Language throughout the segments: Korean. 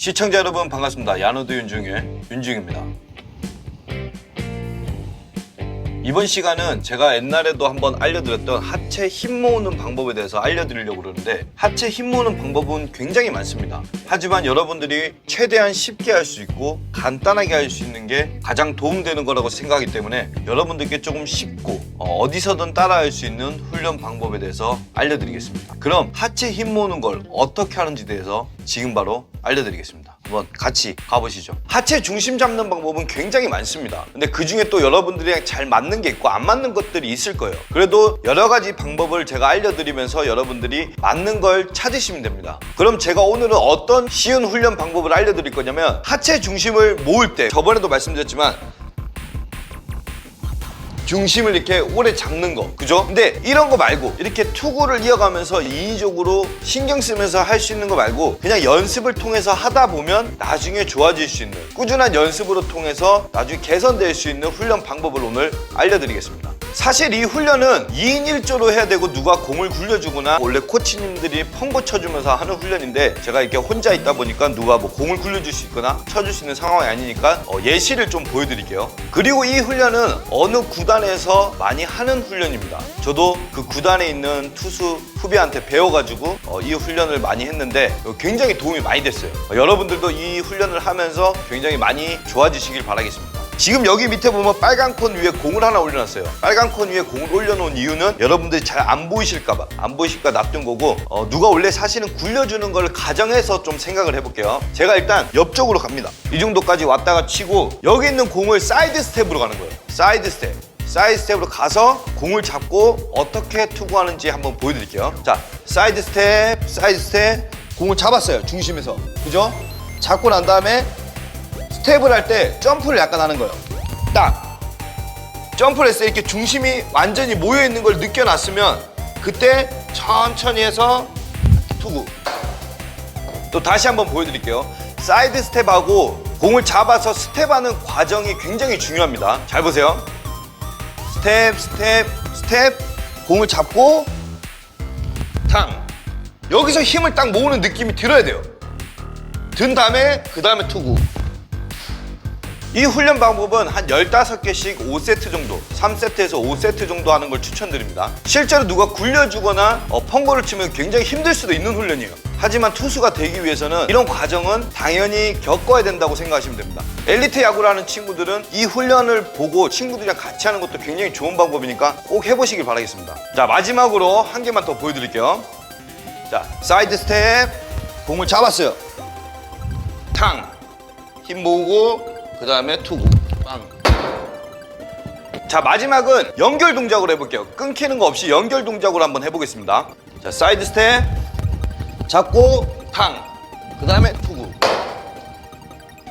시청자 여러분 반갑습니다. 야노드 윤중의 윤중입니다. 이번 시간은 제가 옛날에도 한번 알려드렸던 하체 힘 모으는 방법에 대해서 알려드리려고 그러는데 하체 힘 모으는 방법은 굉장히 많습니다. 하지만 여러분들이 최대한 쉽게 할 수 있고 간단하게 할 수 있는 게 가장 도움되는 거라고 생각하기 때문에 여러분들께 조금 쉽고 어, 디서든 따라할 수 있는 훈련 방법에 대해서 알려드리겠습니다. 그럼 하체 힘 모으는 걸 어떻게 하는지 대해서 지금 바로 알려드리겠습니다. 한번 같이 가보시죠. 하체 중심 잡는 방법은 굉장히 많습니다. 근데 그 중에 또 여러분들이랑 잘 맞는 게 있고 안 맞는 것들이 있을 거예요. 그래도 여러 가지 방법을 제가 알려드리면서 여러분들이 맞는 걸 찾으시면 됩니다. 그럼 제가 오늘은 어떤 쉬운 훈련 방법을 알려드릴 거냐면 하체 중심을 모을 때 저번에도 말씀드렸지만 중심을 이렇게 오래 잡는 거 그죠? 근데 이런 거 말고 이렇게 투구를 이어가면서 인위적으로 신경 쓰면서 할 수 있는 거 말고 그냥 연습을 통해서 하다 보면 나중에 좋아질 수 있는 꾸준한 연습으로 통해서 나중에 개선될 수 있는 훈련 방법을 오늘 알려드리겠습니다 사실 이 훈련은 2인 1조로 해야 되고 누가 공을 굴려주거나 원래 코치님들이 펑고 쳐주면서 하는 훈련인데 제가 이렇게 혼자 있다 보니까 누가 뭐 공을 굴려줄 수 있거나 쳐줄 수 있는 상황이 아니니까 어, 예시를 좀 보여드릴게요. 그리고 이 훈련은 어느 구단에서 많이 하는 훈련입니다. 저도 그 구단에 있는 투수 후배한테 배워가지고 어, 이 훈련을 많이 했는데 굉장히 도움이 많이 됐어요. 어, 여러분들도 이 훈련을 하면서 굉장히 많이 좋아지시길 바라겠습니다 지금 여기 밑에 보면 빨간 콘 위에 공을 하나 올려놨어요. 빨간 콘 위에 공을 올려놓은 이유는 여러분들이 잘 안 보이실까봐 안 보이실까 놔둔 거고 어, 누가 원래 사실은 굴려주는 걸 가정해서 좀 생각을 해볼게요. 제가 일단 옆쪽으로 갑니다. 이 정도까지 왔다가 치고 여기 있는 공을 사이드 스텝으로 가는 거예요. 사이드 스텝. 사이드 스텝으로 가서 공을 잡고 어떻게 투구하는지 한번 보여드릴게요. 자, 사이드 스텝, 사이드 스텝. 공을 잡았어요. 중심에서. 그죠? 잡고 난 다음에 스텝을 할 때 점프를 약간 하는 거예요. 딱 점프를 했을 때 이렇게 중심이 완전히 모여 있는 걸 느껴놨으면 그때 천천히 해서 투구. 또 다시 한번 보여드릴게요. 사이드 스텝하고 공을 잡아서 스텝하는 과정이 굉장히 중요합니다. 잘 보세요. 스텝, 스텝, 스텝. 공을 잡고 탕. 여기서 힘을 딱 모으는 느낌이 들어야 돼요. 든 다음에 그 다음에 투구. 이 훈련 방법은 한 15개씩 5세트 정도, 3세트에서 5세트 정도 하는 걸 추천드립니다. 실제로 누가 굴려주거나 어, 펑거를 치면 굉장히 힘들 수도 있는 훈련이에요. 하지만 투수가 되기 위해서는 이런 과정은 당연히 겪어야 된다고 생각하시면 됩니다. 엘리트 야구를 하는 친구들은 이 훈련을 보고 친구들이랑 같이 하는 것도 굉장히 좋은 방법이니까 꼭 해보시길 바라겠습니다. 자, 마지막으로 한 개만 더 보여드릴게요. 자, 사이드 스텝, 공을 잡았어요. 탕, 힘 모으고 그 다음에 투구. 빵. 자 마지막은 연결 동작으로 해볼게요. 끊기는 거 없이 연결 동작으로 한번 해보겠습니다. 자 사이드 스텝. 잡고 탕그 다음에 투구.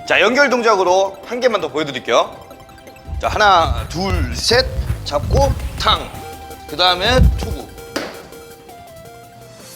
자 연결 동작으로 한 개만 더 보여드릴게요. 자 하나 둘 셋. 잡고 탕그 다음에 투구.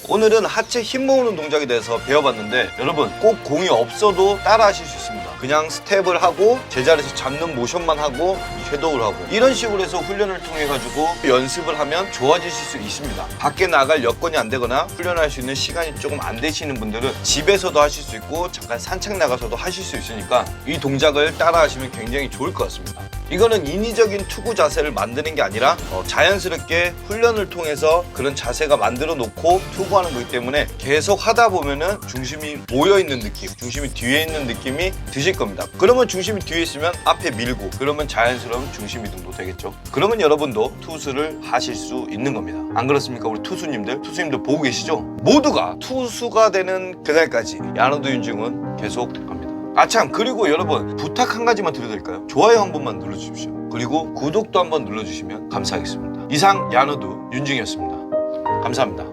오늘은 하체 힘 모으는 동작에 대해서 배워봤는데 여러분 꼭 공이 없어도 따라 하실 수 있습니다 그냥 스텝을 하고 제자리에서 잡는 모션만 하고 섀도우를 하고 이런 식으로 해서 훈련을 통해 가지고 연습을 하면 좋아지실 수 있습니다. 밖에 나갈 여건이 안 되거나 훈련할 수 있는 시간이 조금 안 되시는 분들은 집에서도 하실 수 있고 잠깐 산책 나가서도 하실 수 있으니까 이 동작을 따라 하시면 굉장히 좋을 것 같습니다 이거는 인위적인 투구 자세를 만드는 게 아니라 어, 자연스럽게 훈련을 통해서 그런 자세가 만들어 놓고 투구하는 거기 때문에 계속 하다 보면은 중심이 모여 있는 느낌, 중심이 뒤에 있는 느낌이 드실 겁니다. 그러면 중심이 뒤에 있으면 앞에 밀고 그러면 자연스러운 중심 이동도 되겠죠. 그러면 여러분도 투수를 하실 수 있는 겁니다. 안 그렇습니까? 우리 투수님들, 투수님들 보고 계시죠? 모두가 투수가 되는 그날까지 야노드 윤중은 계속 합니다. 아참. 그리고 여러분 부탁 한 가지만 드려도 될까요? 좋아요 한 번만 눌러주십시오. 그리고 구독도 한 번 눌러주시면 감사하겠습니다. 이상 야노두 윤중이었습니다. 감사합니다.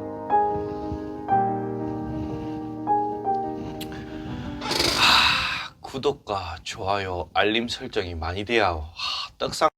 하, 구독과 좋아요 알림 설정이 많이 돼야 하, 떡상